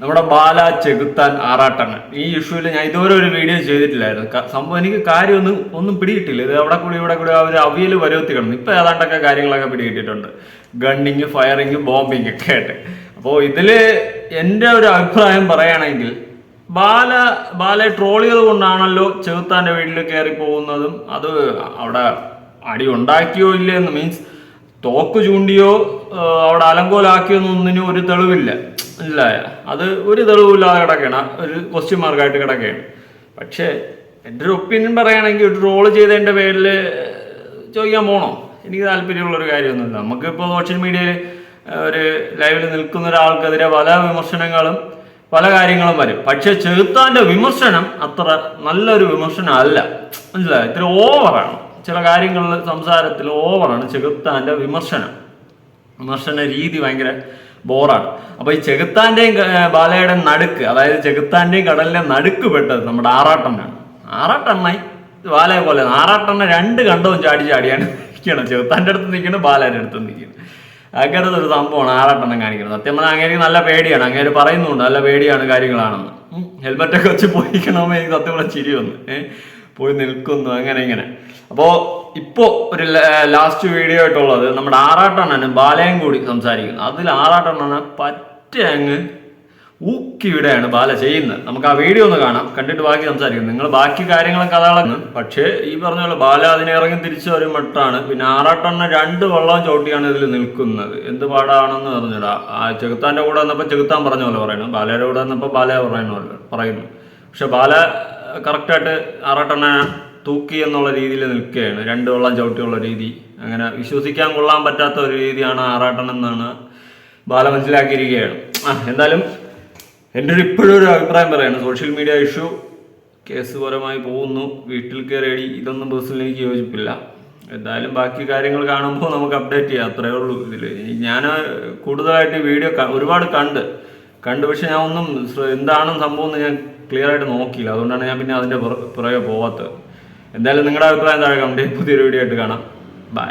നമ്മുടെ ബാല ചെകുത്താൻ ആറാട്ടങ്ങൾ ഈ ഇഷ്യൂവിൽ ഞാൻ ഇതുവരെ ഒരു വീഡിയോ ചെയ്തിട്ടില്ലായിരുന്നു. സംഭവം എനിക്ക് കാര്യമൊന്നും ഒന്നും പിടികിട്ടില്ല. ഇത് അവിടെ കൂടി ഇവിടെ കൂടി അവർ അവിയൽ വരവത്തി കിടന്നു. ഇപ്പൊ ഏതാണ്ടൊക്കെ കാര്യങ്ങളൊക്കെ പിടികിട്ടിട്ടുണ്ട് ഗണ്ണിങ് ഫയറിങ് ബോംബിങ് ഒക്കെ ആയിട്ട്. അപ്പോൾ ഇതിൽ എന്റെ ഒരു അഭിപ്രായം പറയുകയാണെങ്കിൽ ബാല ബാലയെ ട്രോൾ കൊണ്ടാണല്ലോ ചെകുത്താന്റെ വീട്ടിൽ കയറി പോകുന്നതും അത് അവിടെ അടി ഉണ്ടാക്കിയോ ഇല്ലയെന്ന് മീൻസ് തോക്ക് ചൂണ്ടിയോ അവിടെ അലങ്കോലാക്കിയോ എന്നൊന്നിനും ഒരു തെളിവില്ല. ഇല്ല അത് ഒരു തെളിവില്ലാതെ കിടക്കണ ഒരു ക്വസ്റ്റ്യൻ മാർക്കായിട്ട് കിടക്കുകയാണ് പക്ഷേ എന്റെ ഒരു ഒപ്പീനിയൻ പറയുകയാണെങ്കിൽ ഒരു റോൾ ചെയ്തതിന്റെ പേരിൽ ചോദിക്കാൻ പോകണോ എനിക്ക് താല്പര്യമുള്ളൊരു കാര്യമൊന്നുമില്ല. നമുക്കിപ്പോൾ സോഷ്യൽ മീഡിയയിൽ ഒരു ലൈവിൽ നിൽക്കുന്ന ഒരാൾക്കെതിരെ പല വിമർശനങ്ങളും പല കാര്യങ്ങളും വരും. പക്ഷേ ചെറുത്താന്റെ വിമർശനം അത്ര നല്ലൊരു വിമർശനം അല്ല. മനസ്സിലായോ? ഇത്തിരി ഓവറാണ് ചില കാര്യങ്ങളിൽ സംസാരത്തിൽ ഓവറാണ് ചെറുത്താന്റെ വിമർശനം. വിമർശന രീതി ഭയങ്കര ബോറാണ്. അപ്പൊ ഈ ചെകുത്താന്റെയും ബാലയുടെ നടുക്ക് അതായത് ചെകുത്താന്റെയും കടലിന്റെ നടുക്ക് പെട്ടത് നമ്മുടെ ആറാട്ടണ്ണാണ് ആറാട്ടണ്ണായി. ബാലയെ പോലെ ആറാട്ടണ്ണ രണ്ട് കണ്ടവും ചാടി ചാടിയാണ് നിൽക്കണം ചെകുത്താന്റെ അടുത്ത് നിൽക്കണം ബാലയുടെ അടുത്ത് നിൽക്കണം. അങ്ങനത്തെ ഒരു സംഭവമാണ് ആറാട്ടെണ്ണം കാണിക്കുന്നത്. സത്യം പറഞ്ഞാൽ അങ്ങനെ നല്ല പേടിയാണ്. അങ്ങനെ പറയുന്നുണ്ട് നല്ല പേടിയാണ് കാര്യങ്ങളാണെന്ന്. ഹെൽമെറ്റൊക്കെ വെച്ച് പോയിക്കണമെന്ന് എനിക്ക് സത്യം പറഞ്ഞാൽ ചിരി വന്ന്. ഏഹ് പോയി നിൽക്കുന്നു അങ്ങനെ ഇങ്ങനെ. അപ്പോ ഇപ്പോ ഒരു ലാസ്റ്റ് വീഡിയോ ആയിട്ടുള്ളത് നമ്മുടെ ആറാട്ടണ്ണന് ബാലയും കൂടി സംസാരിക്കുന്നത് അതിൽ ആറാട്ടണ്ണന് പറ്റ അങ്ങ് ഊക്കി വിടുകയാണ് ബാല ചെയ്യുന്നത്. നമുക്ക് ആ വീഡിയോ ഒന്ന് കാണാം. കണ്ടിട്ട് ബാക്കി സംസാരിക്കും. നിങ്ങൾ ബാക്കി കാര്യങ്ങളും കഥകളൊക്കെ പക്ഷേ ഈ പറഞ്ഞ പോലെ ബാല അതിനെ ഇറങ്ങി തിരിച്ചു വരും മട്ടാണ്. പിന്നെ ആറാട്ടെണ്ണ രണ്ട് വെള്ളം ചവിട്ടിയാണ് ഇതിൽ നിൽക്കുന്നത്. എന്ത് പാടാണെന്ന് പറഞ്ഞിടാ. ആ ചെകുത്താന്റെ കൂടെ വന്നപ്പോൾ ചെകുത്താൻ പറഞ്ഞ പോലെ പറയുന്നു. ബാലയുടെ കൂടെ വന്നപ്പോൾ ബാല പറയുന്ന പറയുന്നു. പക്ഷെ ബാല കറക്റ്റായിട്ട് ആറാട്ടെണ്ണ തൂക്കി എന്നുള്ള രീതിയിൽ നിൽക്കുകയാണ്. രണ്ട് വെള്ളം ചവിട്ടിയുള്ള രീതി. അങ്ങനെ വിശ്വസിക്കാൻ കൊള്ളാൻ പറ്റാത്ത ഒരു രീതിയാണ് ആറാട്ടണം എന്നാണ് ബാല മനസ്സിലാക്കിയിരിക്കുകയാണ്. ആ എന്തായാലും എന്റെ ഒരു ഇപ്പോഴും ഒരു അഭിപ്രായം പറയാണ്. സോഷ്യൽ മീഡിയ ഇഷ്യൂ കേസ് പരമായി പോകുന്നു. വീട്ടിൽ കയറി ഇതൊന്നും ബസ്സിൽ എനിക്ക് യോജിപ്പില്ല. എന്തായാലും ബാക്കി കാര്യങ്ങൾ കാണുമ്പോൾ നമുക്ക് അപ്ഡേറ്റ് ചെയ്യാം. അത്രയേ ഉള്ളൂ ഇതിൽ ഞാൻ കൂടുതലായിട്ട് വീഡിയോ ഒരുപാട് കണ്ട് കണ്ടു. പക്ഷെ ഞാൻ ഒന്നും എന്താണ് സംഭവം എന്ന് ഞാൻ ക്ലിയർ ആയിട്ട് നോക്കിയില്ല. അതുകൊണ്ടാണ് ഞാൻ പിന്നെ അതിന്റെ പുറ- പുറകെ പോവാത്തത്. എന്തായാലും നിങ്ങളുടെ അഭിപ്രായം താഴെ കമന്റ് പുതിയൊരു വീഡിയോ ആയിട്ട് കാണാം. ബൈ